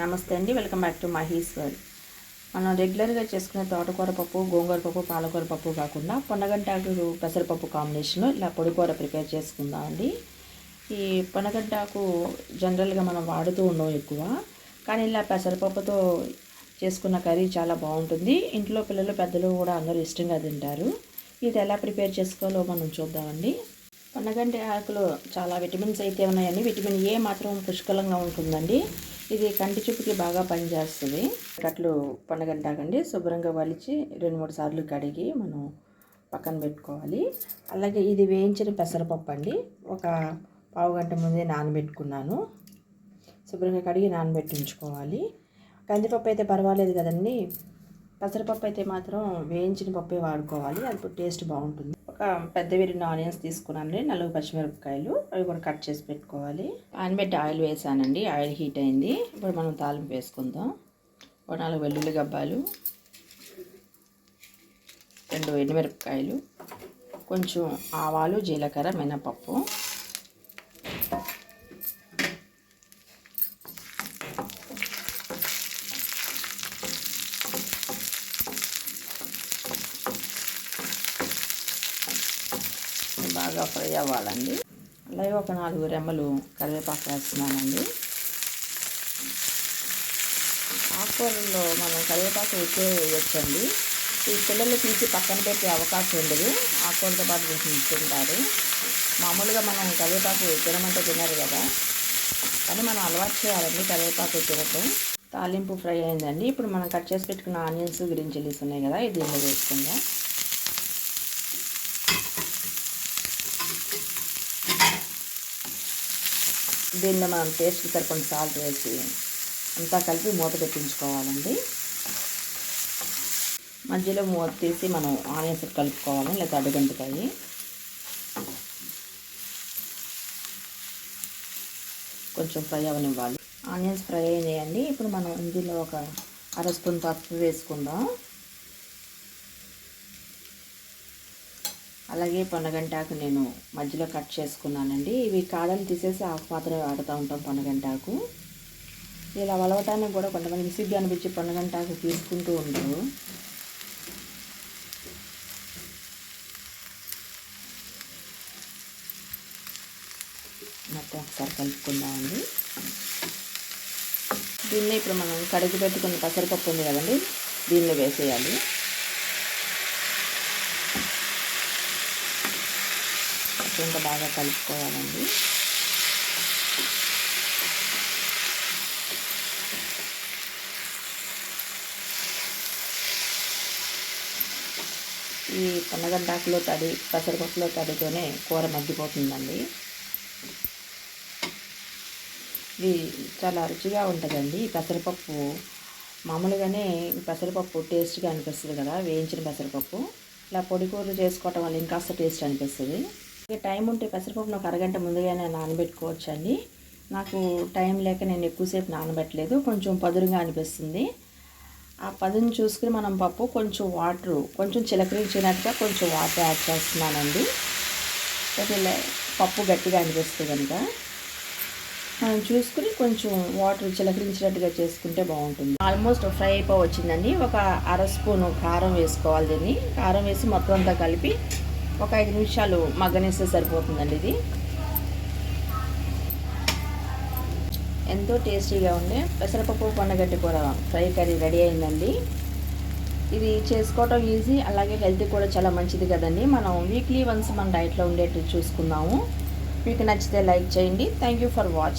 నమస్తే అండి welcome back to Mahi's world. మనం రెగ్యులర్గా చేసుకునే తోటకూర పప్పు గోంగూర పప్పు పాలకూర పప్పు కాకుండా పొన్నగంటాకు పెసరపప్పు కాంబినేషన్ ఇలా పొడికూర ప్రిపేర్ చేసుకుందామండి ఈ పొన్నగంటాకు జనరల్గా మనం వాడుతూ ఉన్నాం ఎక్కువ కానీ ఇలా పెసరపప్పుతో చేసుకున్న కర్రీ చాలా బాగుంటుంది. ఇంట్లో పిల్లలు పెద్దలు కూడా అందరూ ఇష్టంగా తింటారు. ఇది ఎలా ప్రిపేర్ చేసుకోవాలో మనం చూద్దామండి పొన్నగంటి ఆకులో చాలా విటమిన్స్ అయితే ఉన్నాయండి. విటమిన్ ఏ మాత్రం పుష్కలంగా ఉంటుందండి. ఇది కంటి చూపుకి బాగా పనిచేస్తుంది. కట్లు పండగంటాకండి శుభ్రంగా వలిచి రెండు మూడు సార్లు కడిగి మనం పక్కన పెట్టుకోవాలి. అలాగే ఇది వేయించిన పెసరపప్పు అండి. ఒక పావు గంట ముందే నానబెట్టుకున్నాను. శుభ్రంగా కడిగి నానబెట్టించుకోవాలి. కందిపప్పు అయితే పర్వాలేదు కదండి. పెసరపప్పు అయితే మాత్రం వేయించిన పప్పే వాడుకోవాలి. అది టేస్ట్ బాగుంటుంది. ఒక పెద్ద విరిగిన ఆనియన్స్ తీసుకున్నానండి. నలుగు పచ్చిమిరపకాయలు. అవి కూడా కట్ చేసి పెట్టుకోవాలి. పాన్ పెట్టి ఆయిల్ వేసానండి. ఆయిల్ హీట్ అయింది. ఇప్పుడు మనం తాలింపు వేసుకుందాం. ఒక నాలుగు వెల్లుల్లి గబ్బాలు. రెండు ఎండుమిరపకాయలు. కొంచెం ఆవాలు జీలకర్ర మినపప్పు. బాగా ఫ్రై అవ్వాలండి. అలాగే ఒక నాలుగు రెమ్మలు కరివేపాకు వేస్తున్నానండి. ఆకుకూరల్లో మనం కరివేపాకు ఎక్కువ వేయొచ్చండి. ఈ పిల్లలు తీసి పక్కన పెట్టే అవకాశం ఉండదు. ఆకుకూరతో పాటు తింటారు. మామూలుగా మనం కరివేపాకు తినమంటే తినరు కదా. కానీ మనం అలవాటు చేయాలండి కరివేపాకు తినటం. తాలింపు ఫ్రై అయిందండి. ఇప్పుడు మనం కట్ చేసి పెట్టుకున్న ఆనియన్స్ గ్రీన్ చిల్లీస్ ఉన్నాయి కదా ఇది వేసుకుందాం. దీన్ని మనం టేస్ట్కి సరిపడిన సాల్ట్ వేసి అంతా కలిపి మూత పెట్టించుకోవాలండి. మధ్యలో మూత తీసి మనం ఆనియన్స్ కలుపుకోవాలి లేదా అడుగంటుకాయి. కొంచెం ఫ్రై అవనివ్వాలి. ఆనియన్స్ ఫ్రై అయినాయండి. ఇప్పుడు మనం ఇందులో ఒక అర స్పూన్ పసుపు వేసుకుందాం. అలాగే పొనగంటాకు నేను మధ్యలో కట్ చేసుకున్నానండి. ఇవి కాడలు తీసేసి ఆకు మాత్రమే వాడుతూ ఉంటాం పొనగంటాకు ఇలా వలవటానికి కూడా కొంతమంది విసిగ్గా అనిపించి పొనగంటాకు తీసుకుంటూ ఉంటారు మొత్తం ఒకసారి కలుపుకుందామండి. దీన్ని ఇప్పుడు మనం కడిగి పెట్టుకున్న పెసరపప్పు ఉంది కదండి దీన్ని వేసేయాలి. ఇంకా బాగా కలుపుకోవాలండి. ఈ పన్నగడ్డాకులో తడి పెసరపప్పులో తడితోనే కూర మగ్గిపోతుందండి. ఇది చాలా రుచిగా ఉంటుందండి. ఈ పెసరపప్పు మామూలుగానే పెసరపప్పు టేస్ట్గా అనిపిస్తుంది కదా వేయించిన పెసరపప్పు. ఇలా పొడి కూరలు చేసుకోవటం వల్ల ఇంకాస్త టేస్ట్ అనిపిస్తుంది. టైం ఉంటే పెసరపప్పును ఒక అరగంట ముందుగానే నానబెట్టుకోవచ్చు అండి నాకు టైం లేక నేను ఎక్కువసేపు నానబెట్టలేదు కొంచెం పదురుగా అనిపిస్తుంది. ఆ పదును చూసుకుని మనం పప్పు కొంచెం వాటర్ కొంచెం చిలకరించినట్టుగా కొంచెం వాటర్ యాడ్ చేస్తున్నానండి. పప్పు గట్టిగా అనిపిస్తుంది కనుక. మనం చూసుకుని కొంచెం వాటర్ చిలకరించినట్టుగా చేసుకుంటే బాగుంటుంది. ఆల్మోస్ట్ ఫ్రై అయిపో వచ్చిందండి ఒక అర స్పూను కారం వేసుకోవాలి దీన్ని. కారం వేసి మొత్తం అంతా కలిపి ఒక ఐదు నిమిషాలు మగ్గనేస్తే సరిపోతుందండి ఇది. ఎంతో టేస్టీగా ఉండే పెసరపప్పు పండగడ్డి కూర ఫ్రై కర్రీ రెడీ అయిందండి. ఇది చేసుకోవటం ఈజీ అలాగే హెల్త్ కూడా చాలా మంచిది కదండి. మనం వీక్లీ వన్స్ మన డైట్లో ఉండేట్టు చూసుకుందాము. మీకు నచ్చితే లైక్ చేయండి. Thank you for watch